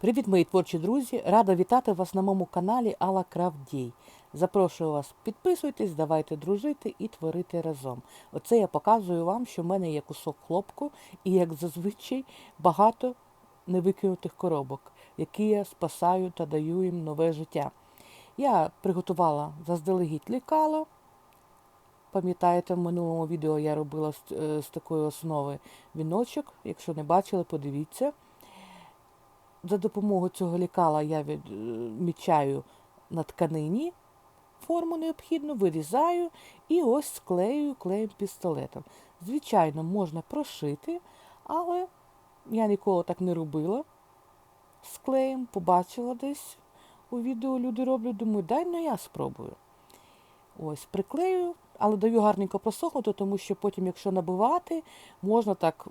Привіт, мої творчі друзі! Рада вітати вас на моєму каналі Алла Кравдій. Запрошую вас, підписуйтесь, давайте дружити і творити разом. Оце я показую вам, що в мене є кусок хлопку і, як зазвичай, багато невикинутих коробок, які я спасаю та даю їм нове життя. Я приготувала заздалегідь лікало. Пам'ятаєте, в минулому відео я робила з, е, з такої основи віночок. Якщо не бачили, подивіться. За допомогою цього лікала я відмічаю на тканині форму необхідну, вирізаю і ось склею клеєм пістолетом. Звичайно, можна прошити, але я ніколи так не робила. З клеєм побачила десь у відео люди роблять, думаю, дай ну я спробую. Ось, приклею, але даю гарненько просохнути, тому що потім, якщо набивати, можна так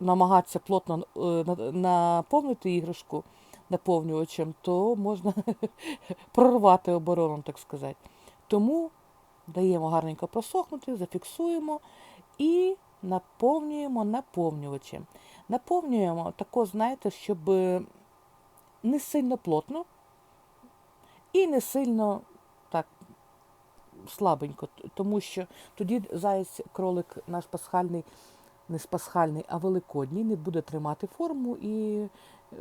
намагатися плотно е, наповнити іграшку наповнювачем, то можна прорвати оборону, так сказати. Тому даємо гарненько просохнути, зафіксуємо і наповнюємо наповнювачем. Наповнюємо тако, знаєте, щоб не сильно плотно і не сильно так слабенько, тому що тоді заєць, кролик наш пасхальний, не пасхальний, а великодній, не буде тримати форму і е,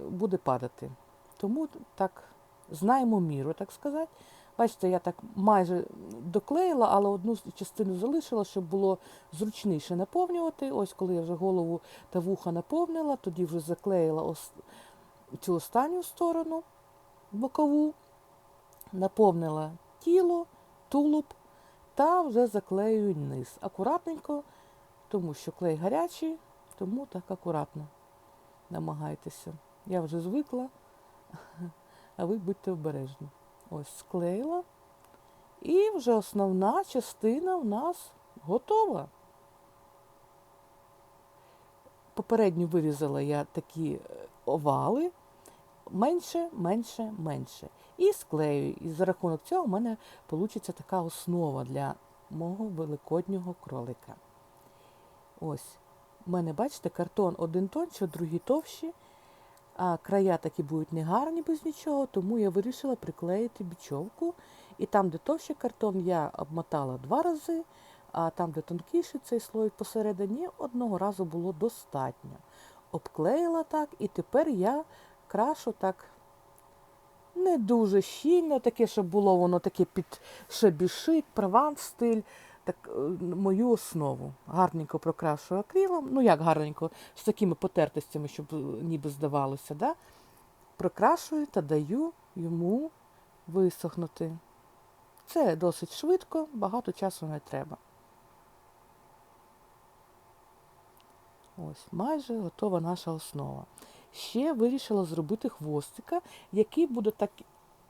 буде падати. Тому так знаємо міру, так сказати. Бачите, я так майже доклеїла, але одну частину залишила, щоб було зручніше наповнювати. Ось коли я вже голову та вуха наповнила, тоді вже заклеїла цю останню сторону бокову, наповнила тіло, тулуб та вже заклеюю низ. Акуратненько, тому що клей гарячий, тому так акуратно намагайтеся. Я вже звикла, а ви будьте обережні. Ось склеїла. І вже основна частина в нас готова. Попередньо вирізала я такі е, овали, менше, менше, менше. І склею. І за рахунок цього в мене вийде така основа для мого великоднього кролика. Ось. У мене, бачите, картон один тонший, другий товщі, а края такі будуть негарні без нічого, тому я вирішила приклеїти бічовку. І там, де товщий картон, я обмотала два рази, а там, де тонкіший цей слой посередині, одного разу було достатньо. Обклеїла так, і тепер я крашу так не дуже щільно, таке, щоб було воно таке під шебішик, прованс стиль, так е, мою основу. Гарненько прокрашую акрилом. Ну як гарненько, з такими потертостями, щоб е, ніби здавалося. Да? Прокрашую та даю йому висохнути. Це досить швидко, багато часу не треба. Ось, майже готова наша основа. Ще вирішила зробити хвостика, який буде так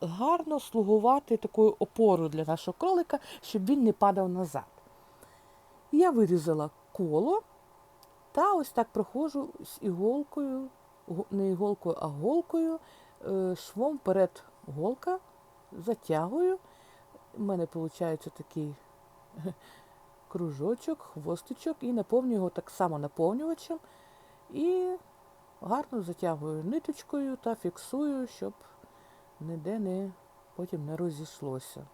гарно слугувати такою опорою для нашого кролика, щоб він не падав назад. Я вирізала коло та ось так проходжу з іголкою, не іголкою, а голкою, е, швом перед голка, затягую. У мене виходить такий кружочок, хвостичок і наповнюю його так само наповнювачем. І гарно затягую ниточкою та фіксую, щоб ніде не потім не розійшлося.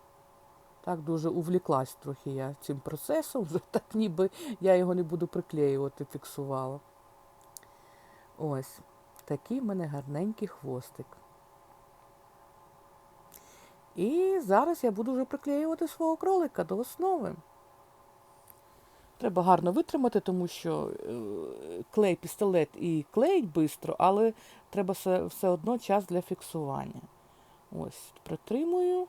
Так дуже увліклась трохи я цим процесом, так ніби я його не буду приклеювати, фіксувала. Ось такий в мене гарненький хвостик. І зараз я буду вже приклеювати свого кролика до основи. Треба гарно витримати, тому що е, клей пістолет і клеїть швидко, але треба все одно час для фіксування. Ось, притримую.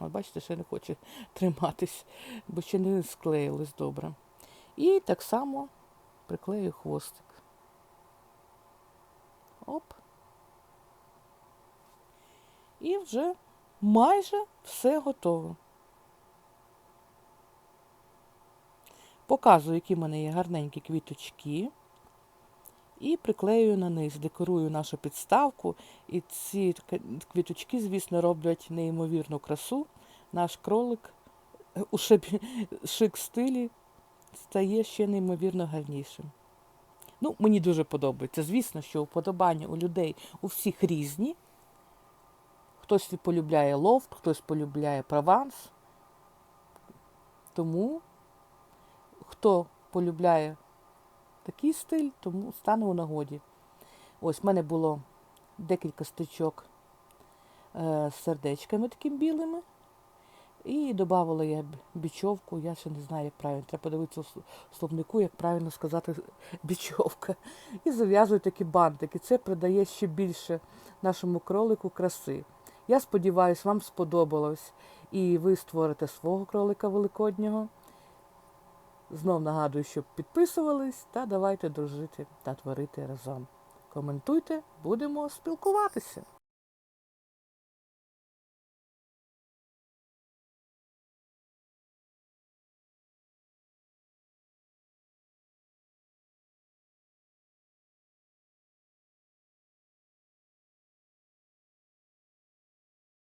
От бачите, ще не хоче триматись, бо ще не склеїлись добре. І так само приклею хвостик. Оп. І вже майже все готово. Показую, які в мене є гарненькі квіточки. І приклеюю на низ, декорую нашу підставку. І ці квіточки, звісно, роблять неймовірну красу. Наш кролик е, у шик стилі стає ще неймовірно гарнішим. Ну, мені дуже подобається. Звісно, що вподобання у людей у всіх різні. Хтось полюбляє лофт, хтось полюбляє прованс. Тому хто полюбляє такий стиль, тому стане у нагоді. Ось в мене було декілька стрічок е, з сердечками такими білими. І додавала я бічовку. Я ще не знаю, як правильно. Треба подивитися у словнику, як правильно сказати бічовка. І зав'язую такі бантики. Це придає ще більше нашому кролику краси. Я сподіваюся, вам сподобалось. І ви створите свого кролика великоднього. Знов нагадую, щоб підписувались та давайте дружити та творити разом. Коментуйте, будемо спілкуватися.